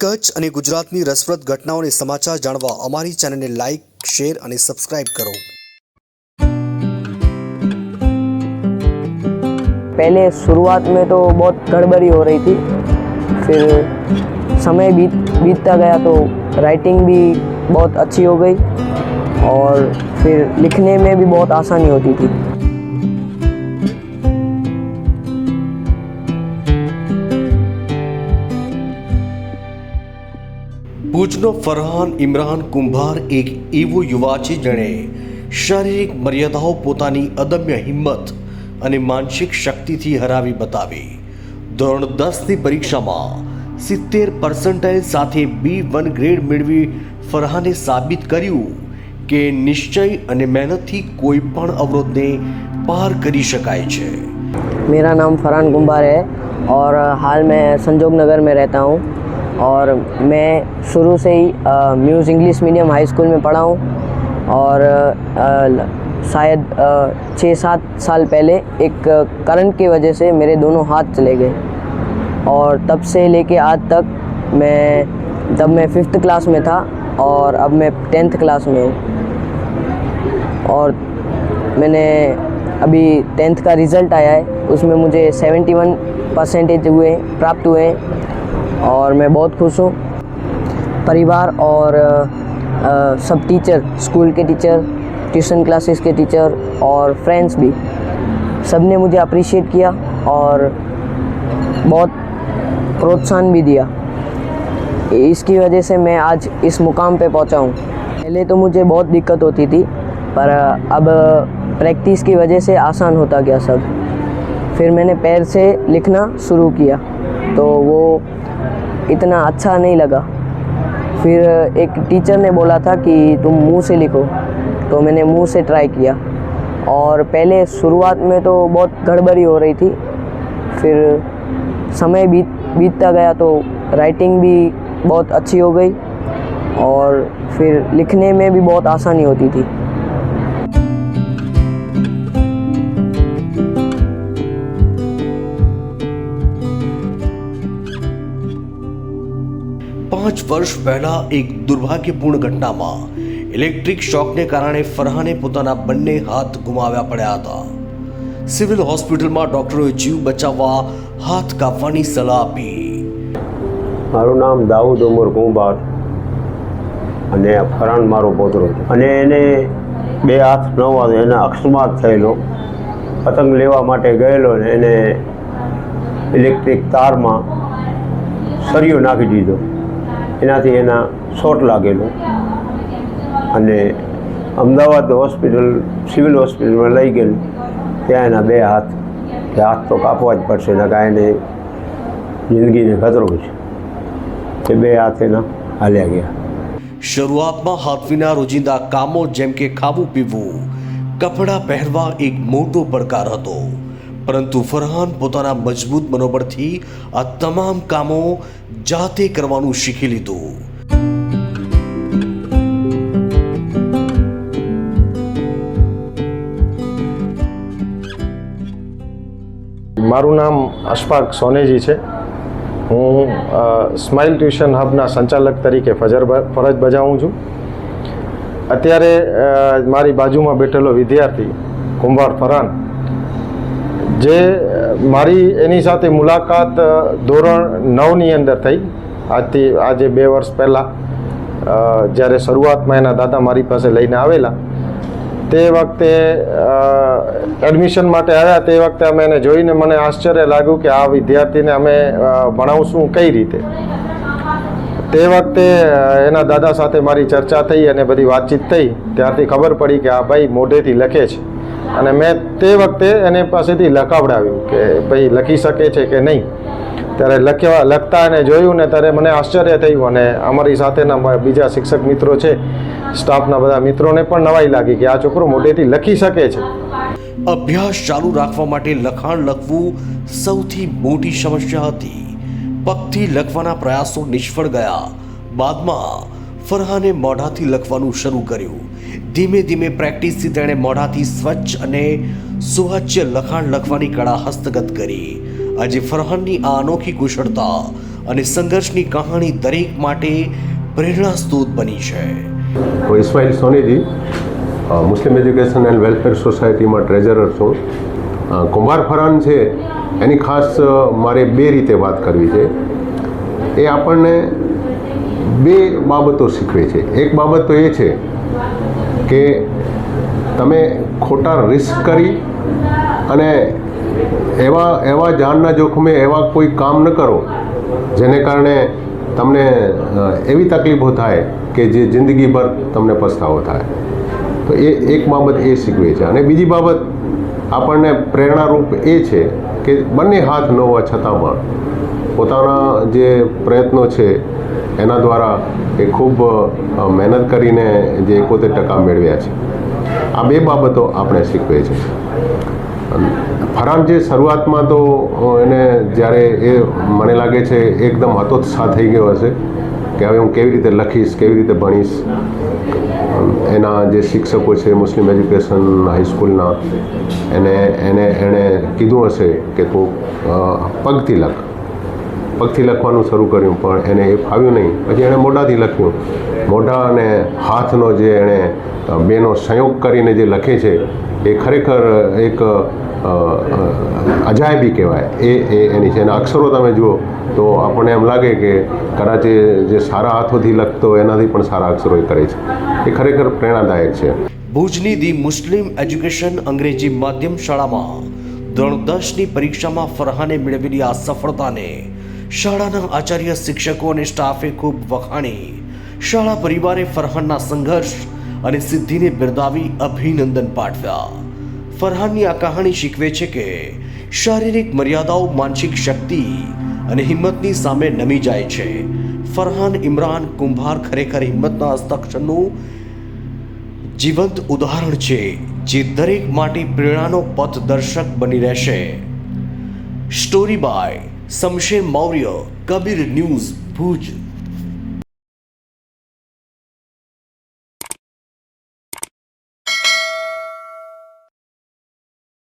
કચ્છ અને ગુજરાતની રસપ્રદ ઘટનાઓને સમાચાર જાણવા અમારી ચેનલને લાઇક શેર અને સબસ્ક્રાઇબ કરો पहले शुरुआत में तो बहुत गड़बड़ी हो रही थी फिर समय बीत बीतता गया तो राइटिंग भी बहुत अच्छी हो गई और फिर लिखने में भी बहुत आसानी होती थी ભુજનો ફરહાન ઇમરાન કુંભાર એક એવો યુવા છે જેણે શારીરિક મર્યાદાઓ પોતાની અદમ્ય હિંમત અને માનસિક શક્તિથી હરાવી બતાવી ધોરણ દસની પરીક્ષામાં સિત્તેર પર્સન્ટાઇલ સાથે બી વન ગ્રેડ મેળવી ફરહાને સાબિત કર્યું કે નિશ્ચય અને મહેનતથી કોઈ પણ અવરોધને પાર કરી શકાય છે मेरा नाम फरहान कुंभार है और हाल मैं संजोग नगर में रहता हूँ और मैं शुरू से ही Muse English medium high school में पढ़ा हूँ और ल- शायद छः सात साल पहले एक करंट की वजह से मेरे दोनों हाथ चले गए। और तब से लेके आज तक मैं, जब मैं फिफ्थ क्लास में था और अब मैं टेंथ क्लास में हूँ। और मैंने अभी टेंथ का रिज़ल्ट आया है, उसमें मुझे 71 परसेंटेज हुए, प्राप्त हुए और मैं बहुत खुश हूँ। परिवार और अ, सब टीचर स्कूल के टीचर ट्यूशन क्लासेस के टीचर और फ्रेंड्स भी सबने मुझे अप्रिशिएट किया और बहुत प्रोत्साहन भी दिया। इसकी वजह से मैं आज इस मुकाम पे पहुँचा हूँ। पहले तो मुझे बहुत दिक्कत होती थी पर अब प्रैक्टिस की वजह से आसान होता गया सब। फिर मैंने पैर से लिखना शुरू किया। तो वो इतना अच्छा नहीं लगा। फिर एक टीचर ने बोला था कि तुम मुँह से लिखो। तो मैंने मुँह से ट्राई किया। और पहले शुरुआत में तो बहुत गड़बड़ी हो रही थी। फिर समय बीत, बीतता गया तो राइटिंग भी बहुत अच्छी हो गई। और फिर लिखने में भी बहुत आसानी होती थी। પાંચ વર્ષ પહેલા એક દુર્ભાગ્યપૂર્ણ ઘટનામાં ઇલેક્ટ્રિક શોકને કારણે ફરહાને પોતાના બંને હાથ ગુમાવ્યા પડ્યા હતા. સિવિલ હોસ્પિટલમાં ડોક્ટરોએ જીવ બચાવવા હાથ કાપવાની સલાહ આપી. મારું નામ દાઉદ ઉમર કુંભાર અને ફરાન મારો પોતરો અને એને બે હાથ ન વાગે એને અકસ્માત થયેલો. પતંગ લેવા માટે ગયેલો ને એને ઇલેક્ટ્રિક તારમાં સરિયો નાખી દીધો. એનાથી એના શોટ લાગેલો. અને અમદાવાદ હોસ્પિટલ, સિવિલ હોસ્પિટલમાં લઈ ગયેલ. ત્યાં એના બે હાથ. કે હાથ તો કાપવા જ પડશે એને જિંદગીને ખતરો છે. તે બે હાથ એના હાલ્યા ગયા. શરૂઆતમાં હાથવીના રોજિંદા કામો જેમ કે ખાવું પીવું, કપડાં પહેરવા એક મોટો પડકાર હતો. પરંતુ ફરહાન પોતાના મજબૂત મનોબળથી આ તમામ કામો જાતે કરવાનું શીખી લીધું. મારું નામ અશફાક સોનેજી છે. હું સ્માઇલ ટ્યુશન હબના સંચાલક તરીકે ફજર ફરજ બજાવું છું. અત્યારે મારી બાજુમાં બેઠેલો વિદ્યાર્થી કુંભાર ફરાન જે મારી એની સાથે મુલાકાત ધોરણ નવની અંદર થઈ. આજથી, આજે બે વર્ષ પહેલાં જ્યારે શરૂઆતમાં એના દાદા મારી પાસે લઈને આવેલા. તે વખતે એડમિશન માટે આવ્યા. તે વખતે અમે એને જોઈને મને આશ્ચર્ય લાગ્યું કે આ વિદ્યાર્થીને અમે ભણાવશું કઈ રીતે? તે વખતે એના દાદા સાથે મારી ચર્ચા થઈ અને બધી વાતચીત થઈ. ત્યારથી ખબર પડી કે આ ભાઈ મોઢેથી લખે છે. અને મેં તે વખતે એને પાસેથી લખાવડાવ્યું કે ભાઈ લખી શકે છે કે નહીં. ત્યારે લખ્યા લખતા એને જોયું ને ત્યારે મને આશ્ચર્ય થયું અને અમારી સાથેના બીજા શિક્ષક મિત્રો છે, સ્ટાફના બધા મિત્રોને પણ નવાઈ લાગી કે આ છોકરો મોઢેથી લખી શકે છે. અભ્યાસ ચાલુ રાખવા માટે લખાણ લખવું સૌથી મોટી સમસ્યા હતી. પગથી લખવાના પ્રયાસો નિષ્ફળ ગયા. બાદમાં ફરહાને મોઢાથી લખવાનું શરૂ કર્યું. ધીમે ધીમે પ્રેક્ટિસથી તેણે મોઢાથી સ્વચ્છ અને સુવાચ્ય લખાણ લખવાની કળા હસ્તગત કરી. આજે ફરહાનની આ અનોખી કુશળતા અને સંઘર્ષની કહાણી દરેક માટે પ્રેરણાસ્ત્રોત બની છે. હું Ismail Soniji Muslim education and welfare સોસાયટીમાં ટ્રેઝરર છું. કુંભાર ફરહાન છે, એની ખાસ મારે બે રીતે વાત કરવી છે. એ આપણને બે બાબતો શીખવે છે. એક બાબત તો એ છે કે તમે ખોટા રિસ્ક કરી અને એવા એવા જાનના જોખમે એવા કોઈ કામ ન કરો જેને કારણે તમને એવી તકલીફો થાય કે જે જિંદગીભર તમને પસ્તાવો થાય. તો એ એક બાબત એ શીખવે છે. અને બીજી બાબત આપણને પ્રેરણારૂપ એ છે કે બંને હાથ ન હોવા છતાં પણ પોતાના જે પ્રયત્નો છે એના દ્વારા એ ખૂબ મહેનત કરીને જે એકોતેર ટકા મેળવ્યા છે. આ બે બાબતો આપણે શીખવે છે ફરામ જે શરૂઆતમાં તો એને જ્યારે એ મને લાગે છે એકદમ હતોત્સાહ થઈ ગયો હશે કે હવે હું કેવી રીતે લખીશ, કેવી રીતે ભણીશ. એના જે શિક્ષકો છે મુસ્લિમ એજ્યુકેશન હાઈસ્કૂલના એને એને એણે કીધું હશે કે તું પગથી લખ. પગથી લખવાનું શરૂ કર્યું, પણ એને એ ફાવ્યું નહીં. પછી એણે મોઢાથી લખ્યું. મોઢા અને હાથનો જે એણે બેનો સંયોગ કરીને જે લખે છે, એ ખરેખર એક અજાયબી કહેવાય. એ એ એની છે. એના અક્ષરો તમે જુઓ, તો આપણને એમ લાગે કે કદાચ એ જે સારા હાથોથી લખતો એનાથી પણ સારા અક્ષરો એ કરે છે. એ ખરેખર પ્રેરણાદાયક છે. ભુજની ધી મુસ્લિમ એજ્યુકેશન અંગ્રેજી માધ્યમ શાળામાં ધોરણ દસની પરીક્ષામાં ફરહાને મેળવેલી આ સફળતાને શાળાના આચાર્ય શિક્ષકો અને સ્ટાફે ખૂબ વખાણી. શાળા પરિવારે ફરહાનના સંઘર્ષ અને સિદ્ધિને બિરદાવી અભિનંદન પાઠવ્યા. ફરહાનની આ કહાણી શીખવે છે કે શારીરિક મર્યાદાઓ, માનસિક શક્તિ અને હિંમતની સામે નમી જાય છે. ફરહાન ઇમરાન કુંભાર ખરેખર હિંમતના હસ્તાક્ષરનું જીવંત ઉદાહરણ છે. જે દરેક માટે પ્રેરણાનો પથદર્શક બની રહેશે. Story by Shamsher Maurya Kabir news Bhuj.